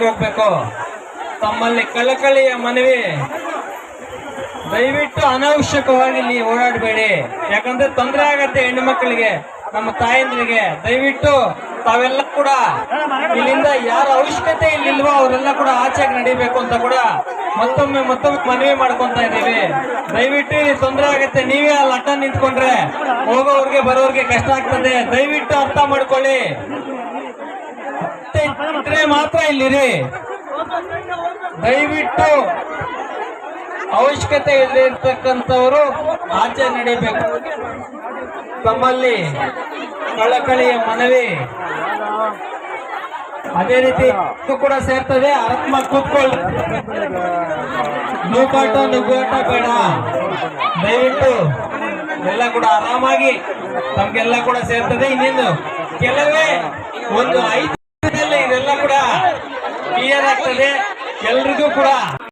ಮನೆಗೆ ಹೋಗ್ಬೇಕು. ತಮ್ಮಲ್ಲಿ ಕಳಕಳಿಯ ಮನವಿ. ದಯವಿಟ್ಟು ಅನಾವಶ್ಯಕವಾಗಿ ಇಲ್ಲಿ ಓಡಾಡಬೇಡಿ. ಯಾಕಂದ್ರೆ ತೊಂದರೆ ಆಗತ್ತೆ ಹೆಣ್ಣು ಮಕ್ಕಳಿಗೆ, ನಮ್ಮ ತಾಯಂದ್ರಿಗೆ. ದಯವಿಟ್ಟು ತಾವೆಲ್ಲ ಕೂಡ ಇಲ್ಲಿಂದ ಯಾರ ಅವಶ್ಯಕತೆ ಇಲ್ಲಿಲ್ವೋ ಅವರೆಲ್ಲ ಕೂಡ ಆಚೆಗೆ ನಡಿಬೇಕು ಅಂತ ಕೂಡ ಮತ್ತೊಮ್ಮೆ ಮತ್ತೊಮ್ಮೆ ಮನವಿ ಮಾಡ್ಕೊಂತ ಇದ್ದೀವಿ. ದಯವಿಟ್ಟು ತೊಂದರೆ ಆಗತ್ತೆ. ನೀವೇ ಅಲ್ಲಿ ಅಡ್ಡ ನಿಂತ್ಕೊಂಡ್ರೆ ಹೋಗೋವ್ರಿಗೆ ಬರೋರ್ಗೆ ಕಷ್ಟ ಆಗ್ತದೆ. ದಯವಿಟ್ಟು ಅರ್ಥ ಮಾಡ್ಕೊಳ್ಳಿ. ಮಾತ್ರ ಇಲ್ಲಿರಿ. ದಯವಿಟ್ಟು ಅವಶ್ಯಕತೆ ಇಲ್ಲದೆ ಇರ್ತಕ್ಕಂಥವರು ಆಚೆ ನಡೀಬೇಕು ತಮ್ಮಲ್ಲಿ ಕಳಕಳಿಯ ಮನವಿ ಅದೇ ರೀತಿ ಕೂಡ ಸೇರ್ತದೆ. ಆತ್ಮ ಕೂತ್ಕೊಳ್ಳಿ. ನೂಕಾಟ ನುಗ್ಗಾಟ ಬೇಡ. ದಯವಿಟ್ಟು ಎಲ್ಲ ಕೂಡ ಆರಾಮಾಗಿ ತಮ್ಗೆಲ್ಲ ಕೂಡ ಸೇರ್ತದೆ. ಇನ್ನೇನು ಕೆಲವೇ ಒಂದು ಐದು ಕ್ಲಿಯರ್ ಆಗ್ತದೆ ಎಲ್ರಿಗೂ ಕೂಡ.